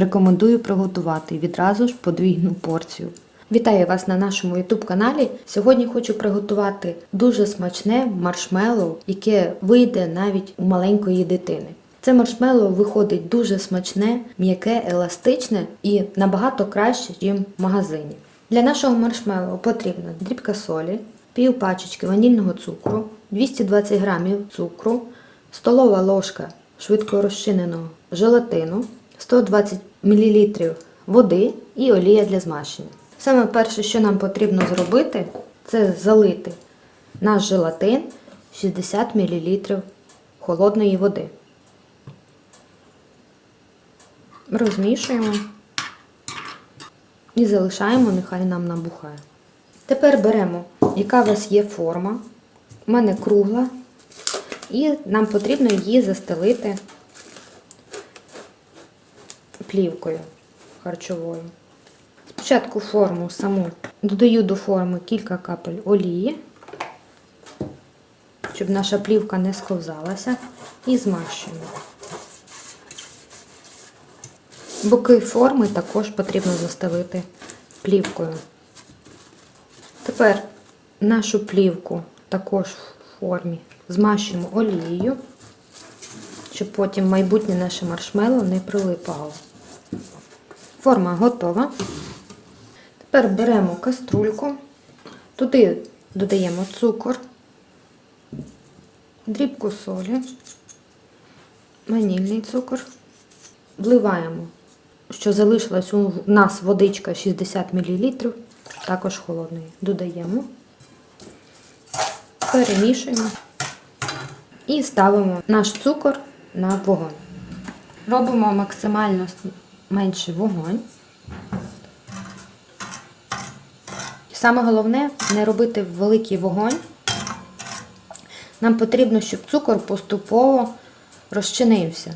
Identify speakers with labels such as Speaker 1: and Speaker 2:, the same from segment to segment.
Speaker 1: рекомендую приготувати відразу ж подвійну порцію. Вітаю вас на нашому YouTube каналі. Сьогодні хочу приготувати дуже смачне маршмеллоу, яке вийде навіть у маленької дитини. Це маршмеллоу виходить дуже смачне, м'яке, еластичне і набагато краще, ніж в магазині. Для нашого маршмеллоу потрібна дрібка солі, пів пачечки ванільного цукру, 220 грамів цукру, столова ложка швидко розчиненого желатину, 120 мл води і олія для змащення. Саме перше, що нам потрібно зробити, це залити наш желатин 60 мл холодної води. Розмішуємо і залишаємо, нехай нам набухає. Тепер беремо, яка у вас є форма. У мене кругла, і нам потрібно її застелити плівкою харчовою. Спочатку форму саму додаю до форми кілька капель олії, щоб наша плівка не сковзалася, і змащуємо. Боки форми також потрібно застелити плівкою. Тепер нашу плівку також в формі змащуємо олією, щоб потім майбутнє наше маршмеллоу не прилипало. Форма готова. Тепер беремо каструльку, туди додаємо цукор, дрібку солі, ванільний цукор, вливаємо, що залишилась у нас водичка 60 мл, також холодної. Додаємо, перемішуємо і ставимо наш цукор на вогонь. Робимо максимально менший вогонь. Саме головне не робити великий вогонь. Нам потрібно, щоб цукор поступово розчинився.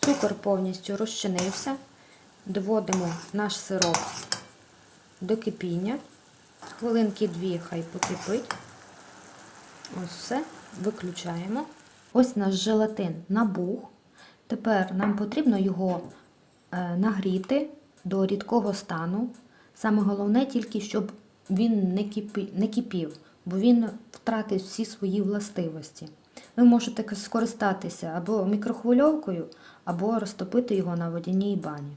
Speaker 1: Цукор повністю розчинився. Доводимо наш сироп до кипіння. Хвилинки дві хай покипить. Ось все, виключаємо. Ось наш желатин набух. Тепер нам потрібно його е, нагріти до рідкого стану. Саме головне тільки, щоб він не, кипі, не кипів, бо він втратить всі свої властивості. Ви можете скористатися або мікрохвильовкою, або розтопити його на водяній бані.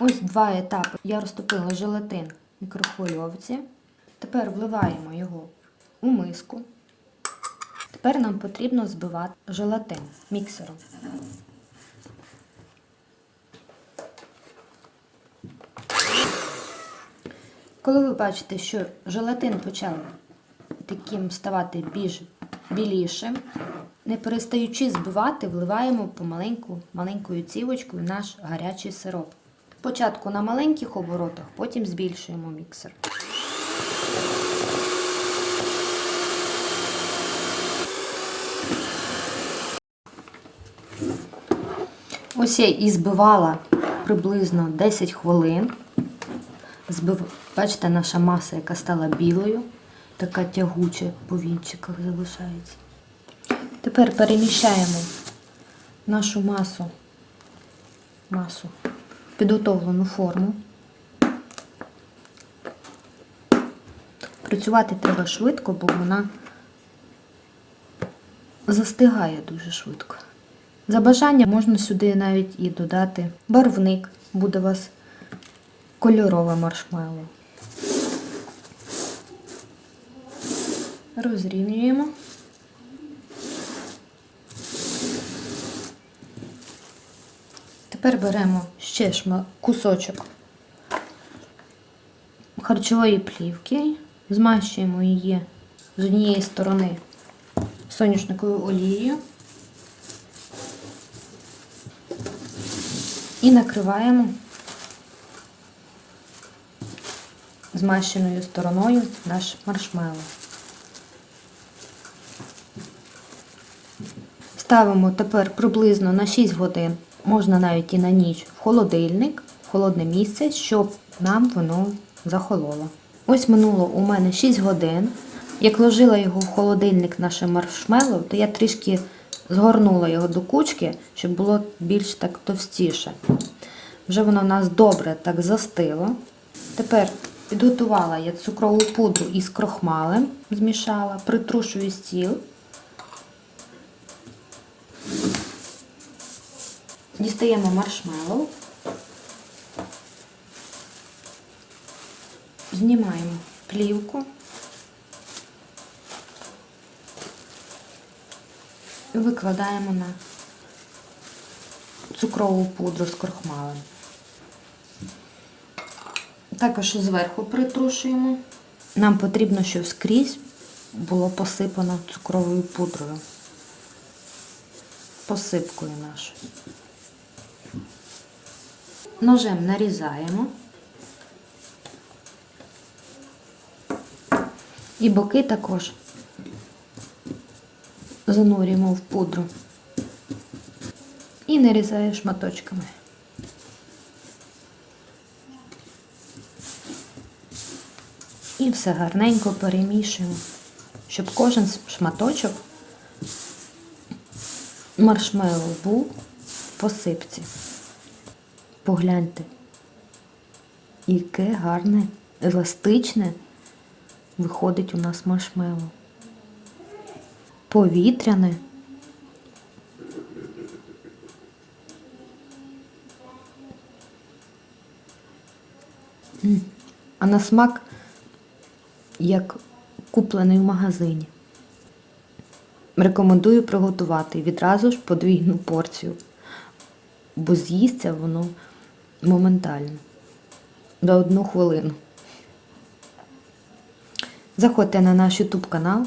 Speaker 1: Ось два етапи. Я розтопила желатин в мікрохвильовці. Тепер вливаємо його у миску. Тепер нам потрібно збивати желатин міксером. Коли ви бачите, що желатин почав таким ставати більш білішим, не перестаючи збивати, вливаємо помаленьку маленькою цівочкою наш гарячий сироп. Спочатку на маленьких оборотах, потім збільшуємо міксер. Ось я і збивала приблизно 10 хвилин. Збив... Бачите, наша маса, яка стала білою, така тягуча по вінчиках залишається. Тепер переміщаємо нашу масу, масу в підготовлену форму. Працювати треба швидко, бо вона застигає дуже швидко. За бажанням можна сюди навіть і додати барвник, буде у вас кольорове маршмеллоу. Розрівнюємо. Тепер беремо ще кусочок харчової плівки, змащуємо її з однієї сторони соняшниковою олією і накриваємо змащеною стороною наш маршмеллоу. Ставимо тепер приблизно на 6 годин, можна навіть і на ніч, в холодильник, в холодне місце, щоб нам воно захололо. Ось минуло у мене 6 годин. Як ложила його в холодильник наше маршмеллоу, то я трішки згорнула його до кучки, щоб було більш так товстіше. Вже воно у нас добре так застило. Тепер підготувала я цукрову пудру із крохмалем, змішала, притрушую стіл. Дістаємо маршмеллоу. Знімаємо плівку. І викладаємо на цукрову пудру з крохмалем. Також зверху притрушуємо. Нам потрібно, щоб скрізь було посипано цукровою пудрою. Посипкою нашою. Ножем нарізаємо. І боки також занурюємо в пудру і нарізаю шматочками. І все гарненько перемішуємо, щоб кожен шматочок маршмеллоу був в посипці. Погляньте, яке гарне, еластичне виходить у нас маршмеллоу. Повітряне. А на смак як куплений в магазині. Рекомендую приготувати відразу ж подвійну порцію, бо з'їсться воно моментально за одну хвилину. Заходьте на наш YouTube канал,